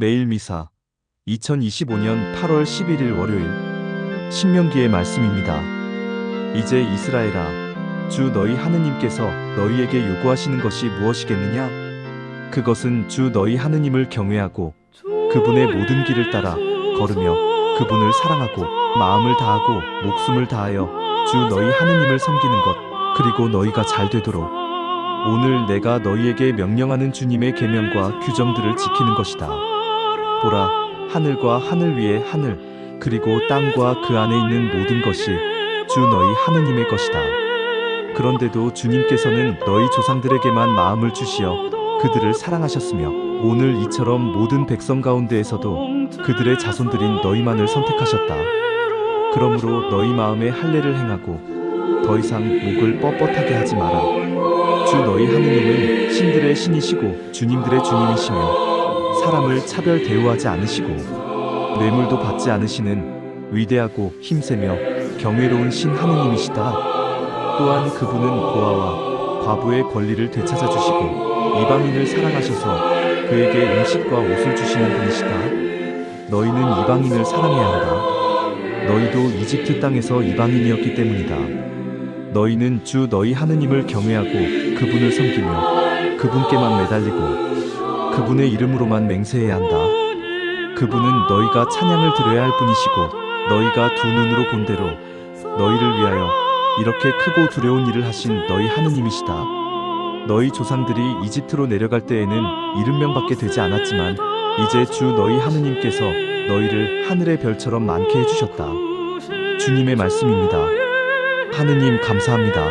매일 미사 2025년 8월 11일 월요일 신명기의 말씀입니다. 이제 이스라엘아 주 너희 하느님께서 너희에게 요구하시는 것이 무엇이겠느냐? 그것은 주 너희 하느님을 경외하고 그분의 모든 길을 따라 걸으며 그분을 사랑하고 마음을 다하고 목숨을 다하여 주 너희 하느님을 섬기는 것 그리고 너희가 잘 되도록 오늘 내가 너희에게 명령하는 주님의 계명과 규정들을 지키는 것이다. 보라, 하늘과 하늘 위의 하늘, 그리고 땅과 그 안에 있는 모든 것이 주 너희 하느님의 것이다. 그런데도 주님께서는 너희 조상들에게만 마음을 주시어 그들을 사랑하셨으며 오늘 이처럼 모든 백성 가운데에서도 그들의 자손들인 너희만을 선택하셨다. 그러므로 너희 마음에 할례를 행하고 더 이상 목을 뻣뻣하게 하지 마라. 주 너희 하느님은 신들의 신이시고 주님들의 주님이시며 사람을 차별 대우하지 않으시고 뇌물도 받지 않으시는 위대하고 힘세며 경외로운 신 하느님이시다. 또한 그분은 고아와 과부의 권리를 되찾아 주시고 이방인을 사랑하셔서 그에게 음식과 옷을 주시는 분이시다. 너희는 이방인을 사랑해야 한다. 너희도 이집트 땅에서 이방인이었기 때문이다. 너희는 주 너희 하느님을 경외하고 그분을 섬기며 그분께만 매달리고 그분의 이름으로만 맹세해야 한다. 그분은 너희가 찬양을 드려야 할 분이시고 너희가 두 눈으로 본 대로 너희를 위하여 이렇게 크고 두려운 일을 하신 너희 하느님이시다. 너희 조상들이 이집트로 내려갈 때에는 이름명밖에 되지 않았지만 이제 주 너희 하느님께서 너희를 하늘의 별처럼 많게 해주셨다. 주님의 말씀입니다. 하느님 감사합니다.